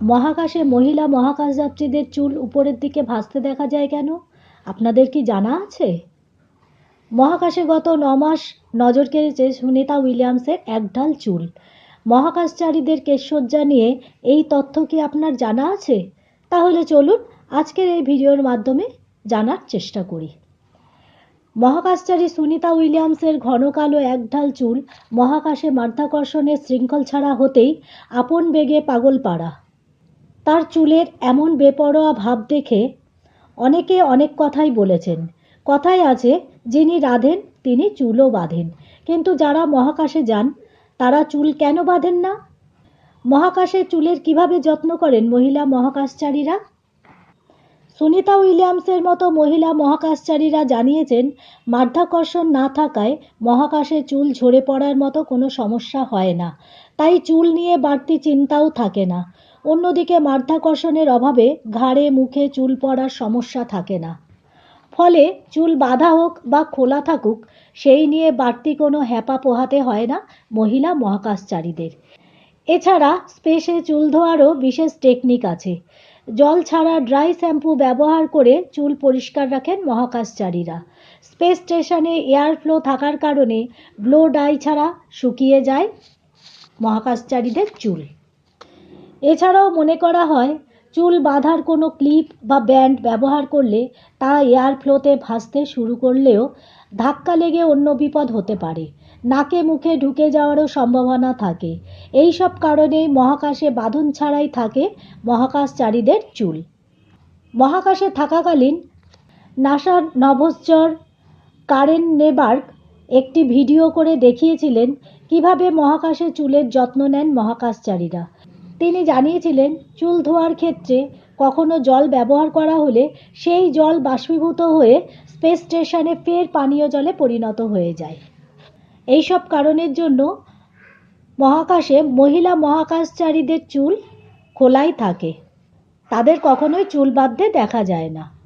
মহাকাশে মহিলা মহাকাশযাত্রীদের চুল উপরের দিকে ভাসতে দেখা যায় কেন? আপনাদের কি জানা আছে? মহাকাশে গত ন মাস নজর কেড়েছে সুনিতা উইলিয়ামসের একঢাল চুল। মহাকাশচারীদের কেশসজ্জা নিয়ে এই তথ্য কি আপনার জানা আছে? তাহলে চলুন আজকের এই ভিডিওর মাধ্যমে জানার চেষ্টা করি। মহাকাশচারী সুনিতা উইলিয়ামসের ঘন কালো একঢাল চুল মহাকাশে মাধ্যাকর্ষণের শৃঙ্খল ছাড়া হতেই আপন বেগে পাগল পাড়া তার চুলের এমন বেপরোয়া ভাব দেখে অনেকে অনেক কথাই বলেছেন। কথায় আছে, যিনি রাধেন, তিনি চুলও বাঁধেন। কিন্তু যারা মহাকাশে যান, তারা চুল কেন বাঁধেন না? মহাকাশে চুলের কীভাবে যত্ন করেন মহিলা মহাকাশচারীরা? সুনিতা উইলিয়ামসের মতো মহিলা মহাকাশচারীরা জানিয়েছেন, মাধ্যাকর্ষণ না থাকায় মহাকাশে চুল ঝরে পড়ার মতো কোনো সমস্যা হয় না। তাই চুল নিয়ে বাড়তি চিন্তাও থাকে না। অন্যদিকে মাধ্যাকর্ষণের অভাবে ঘাড়ে, মুখে চুল পড়ার সমস্যা থাকে না। ফলে চুল বাঁধা হোক বা খোলা থাকুক, সেই নিয়ে বাড়তি কোনো হ্যাপা পোহাতে হয় না মহিলা মহাকাশচারীদের। এছাড়া স্পেসে চুল ধোয়ারও বিশেষ টেকনিক আছে। জল ছাড়া ড্রাই শ্যাম্পু ব্যবহার করে চুল পরিষ্কার রাখেন মহাকাশচারীরা। স্পেস স্টেশনে এয়ার ফ্লো থাকার কারণে ব্লো ডাই ছাড়া শুকিয়ে যায় মহাকাশচারীদের চুল। এছাড়াও মনে করা হয়, চুল বাঁধার কোনো ক্লিপ বা ব্যান্ড ব্যবহার করলে তা এয়ার ফ্লোতে ভাসতে শুরু করলেও ধাক্কা লেগে অন্য বিপদ হতে পারে। নাকে মুখে ঢুকে যাওয়ারও সম্ভাবনা থাকে। এই সব কারণেই মহাকাশে বাঁধন ছাড়াই থাকে মহাকাশচারীদের চুল। মহাকাশে থাকাকালীন নাসার নভশ্চর কারেন নেবার্গ একটি ভিডিও করে দেখিয়েছিলেন কীভাবে মহাকাশে চুলের যত্ন নেন মহাকাশচারীরা। তিনি জানিয়েছিলেন, চুল ধোয়ার ক্ষেত্রে কখনো জল ব্যবহার করা হলে সেই জল বাষ্পীভূত হয়ে স্পেস স্টেশনে ফের পানীয় জলে পরিণত হয়ে যায়। এইসব কারণের জন্য মহাকাশে মহিলা মহাকাশচারীদের চুল খোলাই থাকে। তাদের কখনোই চুল বাঁধতে দেখা যায় না।